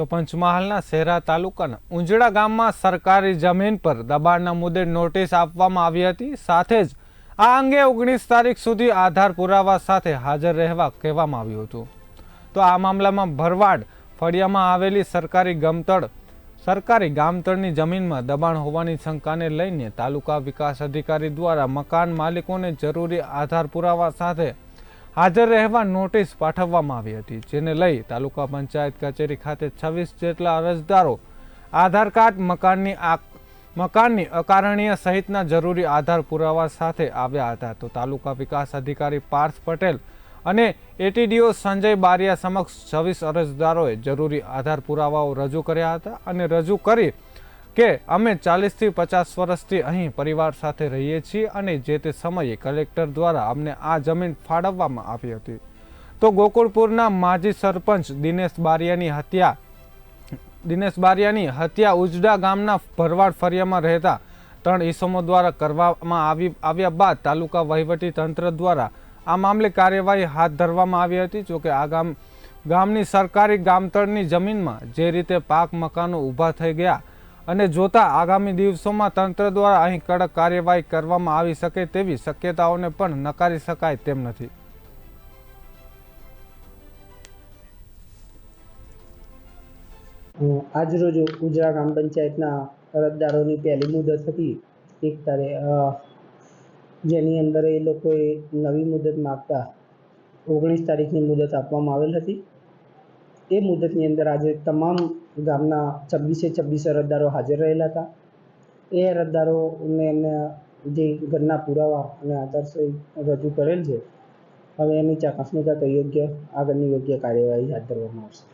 તો પંચમહાલના શહેરા તાલુકાના ઉંજડા ગામમાં સરકારી જમીન પર દબાણના મુદ્દે નોટિસ આપવામાં આવી હતી. સાથે જ આ અંગે ઓગણીસ તારીખ સુધી આધાર પુરાવા સાથે હાજર રહેવા કહેવામાં આવ્યું હતું. તો આ મામલામાં ભરવાડ ફળિયામાં આવેલી સરકારી ગમતળ, સરકારી ગામતળની જમીનમાં દબાણ હોવાની શંકાને લઈને તાલુકા વિકાસ અધિકારી દ્વારા મકાન માલિકોને જરૂરી આધાર પુરાવા સાથે હાજર રહેવા નોટિસ પાઠવવામાં આવી હતી, જેને લઈ તાલુકા પંચાયત કચેરી ખાતે છવ્વીસ જેટલા અરજદારો આધાર કાર્ડ મકાનની મકાનની અકારણીય સહિતના જરૂરી આધાર પુરાવા સાથે આવ્યા હતા. તો તાલુકા વિકાસ અધિકારી પાર્થ પટેલ અને એટીડીઓ સંજય બારિયા સમક્ષ છવ્વીસ અરજદારોએ જરૂરી આધાર પુરાવાઓ રજૂ કર્યા હતા અને રજૂ કરી કે અમે ચાલીસથી પચાસ વર્ષથી અહીં પરિવાર સાથે રહીએ છીએ અને જે તે સમયે કલેક્ટર દ્વારા અમને આ જમીન ફાળવવામાં આવી હતી. તો ગોકુળપુરના માજી સરપંચ દિનેશ બારિયાની હત્યા, દિનેશ બારિયાની હત્યા ઉજડા ગામના ભરવાડ ફરિયામાં રહેતા ત્રણ ઈસમો દ્વારા કરવામાં આવી, આવ્યા બાદ તાલુકા વહીવટી તંત્ર દ્વારા આ મામલે કાર્યવાહી હાથ ધરવામાં આવી હતી. જોકે આ ગામ, ગામની સરકારી ગામતળની જમીનમાં જે રીતે પાક મકાનો ઊભા થઈ ગયા અને જોતા આગામી દિવસોમાં તંત્ર દ્વારા અહીં કડક કાર્યવાહી કરવામાં આવી શકે તેવી શક્યતાઓને પણ નકારી શકાય તેમ નથી. આજ રોજ ઉજળા ગ્રામ પંચાયતના અરજદારોની પહેલી મુદત હતી. એક તારીખ જેની અંદર એ લોકોએ નવી મુદત માગતા ઓગણીસ તારીખની મુદત આપવામાં આવેલ હતી. એ મુદતની અંદર આજે તમામ ગામના છવ્વીસે છવ્વીસ અરજદારો હાજર રહેલા હતા. એ અરજદારોને એમના જે ઘરના પુરાવા અને આધાર રજૂ કરેલ છે, હવે એની ચકાસણી કરતા યોગ્ય આગળની યોગ્ય કાર્યવાહી હાથ ધરવામાં આવશે.